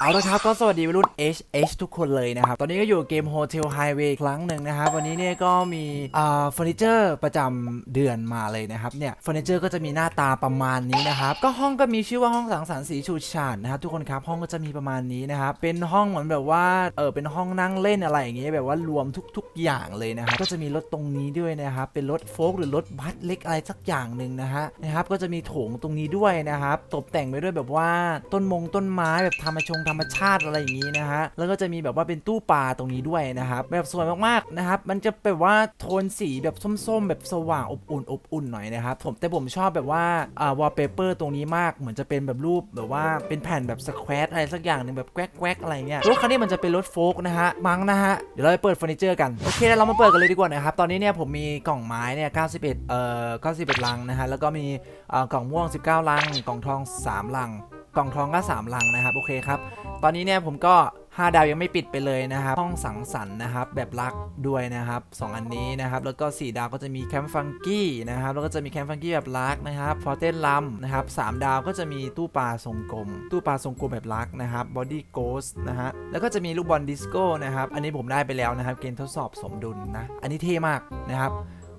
เอาละครับก็สวัสดีวัยรุ่น HH ทุกคนเลยนะครับ ตอนนี้ก็อยู่เกม Hotel Highway ครั้งหนึ่งนะครับ วันนี้เนี่ยก็มีอ่าเฟอร์นิเจอร์ประจำเดือนมาเลยนะครับเนี่ยเฟอร์นิเจอร์ก็จะมีหน้าตาประมาณนี้นะครับ ก็ห้องก็มีชื่อว่าห้องสังสรรค์สีฉูดฉาดนะครับทุกคนครับห้องก็จะมีประมาณนี้นะครับเป็นห้องเหมือนแบบว่าเออเป็นห้องนั่งเล่นอะไรอย่างเงี้ยแบบว่ารวมทุก ๆ อย่างเลยนะครับก็จะมีรถตรงนี้ด้วยนะครับเป็นรถโฟล์กหรือรถบัสเล็กอะไรสักอย่างหนึ่งนะฮะนะครับก็จะมีโถงตรงนี้ด้วยนะครับตกแต่งไปด้วยแบบว่าต้นมงต้นไม้แบบธรรมชงธรรมชาติอะไรอย่างนี้นะฮะ แล้วก็จะมีแบบว่าเป็นตู้ปลาตรงนี้ด้วยนะครับ แบบสวยมากๆนะครับ มันจะแบบว่าโทนสีแบบส้มๆ แบบสว่างอบอุ่นอบอุ่นหน่อยนะครับ ผมแต่ผมชอบแบบว่าอ่าวอลเปเปอร์ตรงนี้มาก เหมือนจะเป็นแบบรูปแบบว่าเป็นแผ่นแบบสแควตอะไรสักอย่างหนึ่งแบบแกวกๆอะไรเงี้ยรถคันนี้มันจะเป็นรถโฟล์กนะฮะ มั้งนะฮะ เดี๋ยวเราไปเปิดเฟอร์นิเจอร์กัน โอเคแล้วเรามาเปิดกันเลยดีกว่านะครับ ตอนนี้เนี่ยผมมีกล่องไม้เนี่ย91เอ่อ91ลังนะฮะ แล้วก็มีเอ่อกล่องม่วง 19ลัง กล่องทอง 3ลัง กล่องทองก็ 3 ลังนะครับโอเคครับตอนนี้เนี่ยผมก็ 5 ดาวยังไม่ปิดไปเลยนะครับห้องสังสรรค์นะครับแบบรักด้วยนะครับ 2 อันนี้นะครับแล้วก็ 4 ดาวก็จะมีแคมป์ฟังกี้นะครับแล้วก็จะมีแคมป์ฟังกี้แบบรักนะครับฟอร์เทนลัมนะครับ3ดาวก็จะมีตู้ปลาทรงกลม ตู้ปลาทรงกลมแบบรักนะครับบอดี้โกสนะฮะแล้วก็จะมีลูกบอลดิสโก้นะครับอันนี้ผมได้ไปแล้วนะครับเกณฑ์ทดสอบสมดุลนะอันนี้เท่มากนะครับ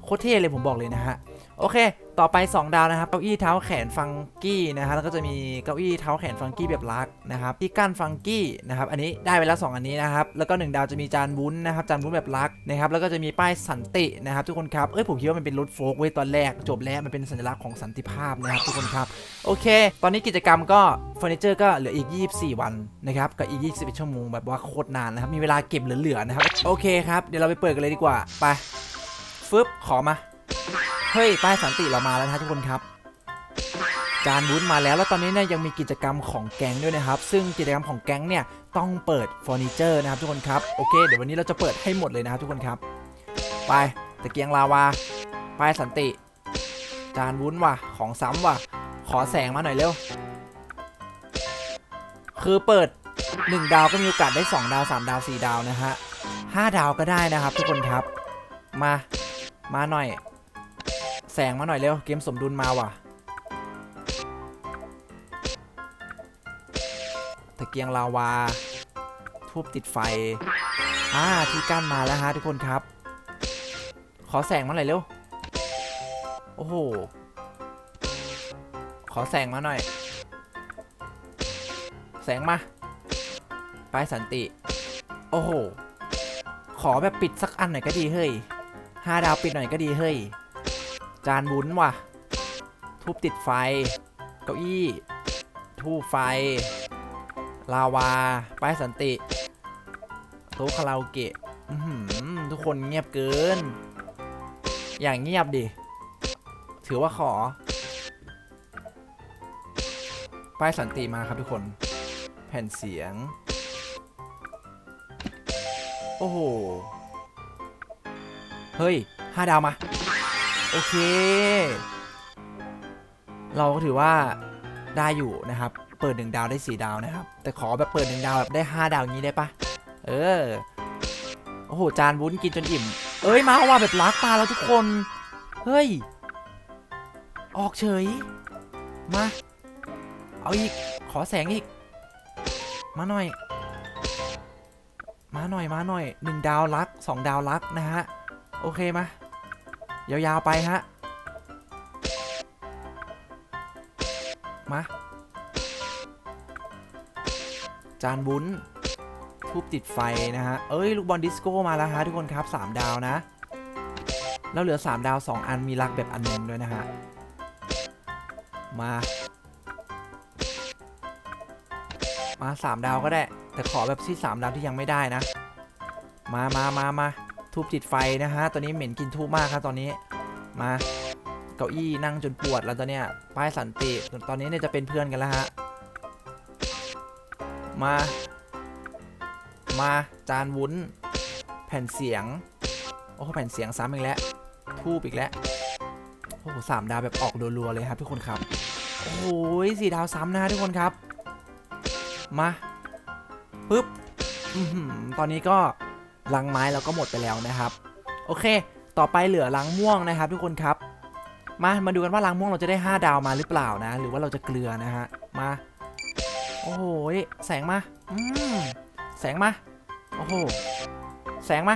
โคตรเท่เลยผมบอกเลยนะฮะ โอเค ต่อไป 2 ดาวนะครับ เก้าอี้เท้าแขนฟังกี้นะฮะแล้วก็จะมีเก้าอี้เท้าแขนฟังกี้แบบลักนะครับ ที่กั้นฟังกี้นะครับ อันนี้ได้ไปแล้ว 2 อันนี้นะครับ แล้วก็ 1 ดาวจะมีจานวุ้นนะครับ จานวุ้นแบบลักนะครับ แล้วก็จะมีป้ายสันตินะครับทุกคนครับ เอ้ยผมคิดว่ามันเป็นรถโฟล์กเว้ยตอนแรก จบแล้วมันเป็นสัญลักษณ์ของสันติภาพนะครับทุกคนครับ โอเค ตอนนี้กิจกรรมก็เฟอร์นิเจอร์ก็เหลืออีก 24 วันนะครับกับอีก 21 ชั่วโมงแบบว่าโคตรนานนะครับมีเวลาเก็บเหลือๆนะครับโอเคครับเดี๋ยวเราไปเปิดกันเลยดีกว่าไปฟึบขอมา เฮ้ยป้ายสันติเรามาแล้วนะทุกคนครับจานวุ้นมาแล้วแล้วตอนนี้เนี่ยยังมีกิจกรรมของแก๊งด้วยนะครับ ซึ่งกิจกรรมของแก๊งเนี่ยต้องเปิดเฟอร์นิเจอร์นะครับทุกคนครับโอเคเดี๋ยววันนี้เราจะเปิดให้หมดเลยนะครับทุกคนครับ ไปตะเกียงลาวาป้ายสันติ จานวุ้นว่ะของซ้ำว่ะ ขอแสงมาหน่อยเร็ว คือเปิด 1 ดาวก็มีโอกาสได้ 2 ดาว 3 ดาว 4 ดาวนะฮะ5ดาวก็ได้นะครับทุกคนครับ มามาหน่อย สงมาหน่อยเร็ว เกมสมดุลมาว่ะตะเกียงลาวา ทูบติดไฟ อ่า ที่กั้นมาแล้วฮะทุกคนครับ ขอแสงมาหน่อยเร็ว โอ้โห ขอแสงมาหน่อย แสงมา ไปสันติ โอ้โห ขอแบบปิดสักอันหน่อยก็ดีเฮ้ยห้าดาวปิดหน่อยก็ดีเฮ้ย จานวุ้นว่ะทูบติดไฟ เก้าอี้ ทูบไฟ ลาวา ป้ายสันติโต๊ะคาราโอเกะอื้อหือทุกคนเงียบเกิน อย่างเงียบดิ ถือว่าขอ ป้ายสันติมาครับทุกคน แผ่นเสียง โอ้โห เฮ้ยห้าดาวมา โอเค เราก็ถือว่าได้อยู่นะครับ เปิดหนึ่งดาวได้สี่ดาวนะครับ แต่ขอแบบเปิดหนึ่งดาวแบบได้ห้าดาวงนี้ได้ปะเออ โอ้โห จานวุ้นกินจนอิ่ม เอ้ย มาว่าแบบลักตาแล้วทุกคน เฮ้ย ออกเฉย มา เอาอีก ขอแสงอีก มาหน่อย มาหน่อย มาหน่อยหนึ่งดาวลักสองดาวลักนะฮะ โอเคมา ยาวๆไปฮะ มา จานบุ้นทูบติดไฟนะฮะ เอ้ย ลูกบอลดิสโก้มาแล้วฮะทุกคนครับ 3 ดาวนะ แล้วเหลือ 3 ดาว 2 อันมีลักแบบอันหนึงด้วยนะฮะ มา มา 3 ดาวก็ได้ แต่ขอแบบที่ 3 ดาวที่ยังไม่ได้นะ มามามามา ทูบติดไฟนะฮะ ตอนนี้เหม็นกินทูบมากครับตอนนี้ มาเก้าอี้นั่งจนปวดแล้วตอนเนี้ยป้ายสันติตอนนี้เนี่ยจะเป็นเพื่อนกันแล้วฮะ มา มาจานวุ้น แผ่นเสียง โอ้แผ่นเสียงซ้ำอีกแล้ว ทูบอีกแล้ว โอ้โหสามดาวแบบออกรัวๆเลยครับทุกคนครับ โอ้โหสี่ดาวซ้ำนะทุกคนครับ มาปึ๊บอตอนนี้ก็ ลังไม้เราก็หมดไปแล้วนะครับ โอเค ต่อไปเหลือลังม่วงนะครับ ทุกคนครับ มามาดูกันว่าลังม่วงเราจะได้ 5 ดาวมาหรือเปล่านะ หรือว่าเราจะเกลือนะฮะมาโอ้โหแสงมาอืมแสงมาโอ้โหแสงมา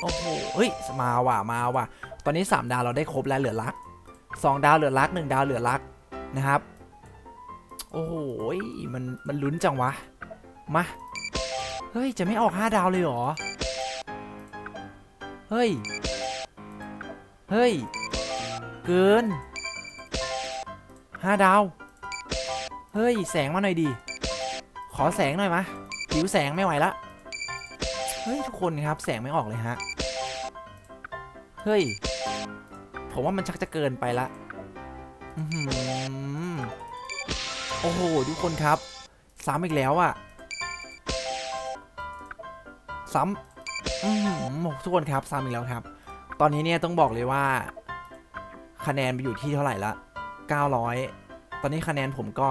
โอ้โหเฮ้ยมาว่ะมาว่ะ ตอนนี้ 3 ดาวเราได้ครบแล้วเหลือลัก2 ดาวเหลือลัก 1 ดาวเหลือลักนะครับโอ้โหมันมันลุ้นจังวะมาเฮ้ยจะไม่ออก 5 ดาวเลยเหรอ เฮ้ย เฮ้ย เกิน5ดาว เฮ้ย แสงมาหน่อยดี ขอแสงหน่อยมะผิวแสงไม่ไหวละ เฮ้ย ทุกคนครับ แสงไม่ออกเลยฮะ เฮ้ย ผมว่ามันชักจะเกินไปละอือหือโอ้โห ทุกคนครับ ซ้ำอีกแล้วอะซ้ำ ทุกคนครับซ้ำอีกแล้วครับ ตอนนี้เนี่ยต้องบอกเลยว่า คะแนนไปอยู่ที่เท่าไหร่ละ 900 ตอนนี้คะแนนผมก็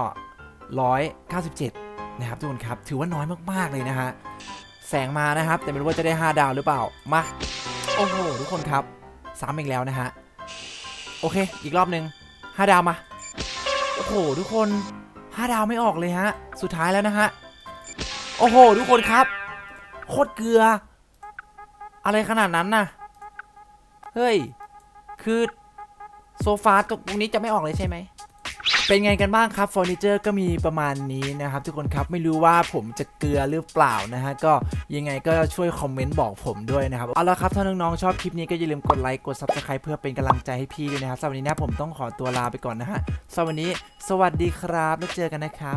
197 นะครับทุกคนครับ ถือว่าน้อยมากๆเลยนะฮะ แสงมานะครับ แต่ไม่รู้ว่าจะได้ 5 ดาวหรือเปล่า มา โอ้โห ทุกคนครับ ซ้ำอีกแล้วนะฮะ โอเค อีกรอบหนึ่ง5ดาวมา โอ้โห ทุกคน 5 ดาวไม่ออกเลยฮะ สุดท้ายแล้วนะฮะ โอ้โห ทุกคนครับ โคตรเกลือ อะไรขนาดนั้นน่ะ เฮ้ย คือโซฟาตรงนี้จะไม่ออกเลยใช่ไหม เป็นไงกันบ้างครับเฟอร์นิเจอร์ก็มีประมาณนี้นะครับ ทุกคนครับไม่รู้ว่าผมจะเกลือหรือเปล่านะฮะ ก็ยังไงก็ช่วยคอมเมนต์บอกผมด้วยนะครับ เอาละครับ ถ้าน้องๆชอบคลิปนี้ก็อย่าลืมกดไลค์กด Subscribe เพื่อเป็นกำลังใจให้พี่ด้วยนะครับสำหรับวันนี้นะผมต้องขอตัวลาไปก่อนนะฮะสำหรับวันนี้ สวัสดีครับแล้วเจอกันนะครับ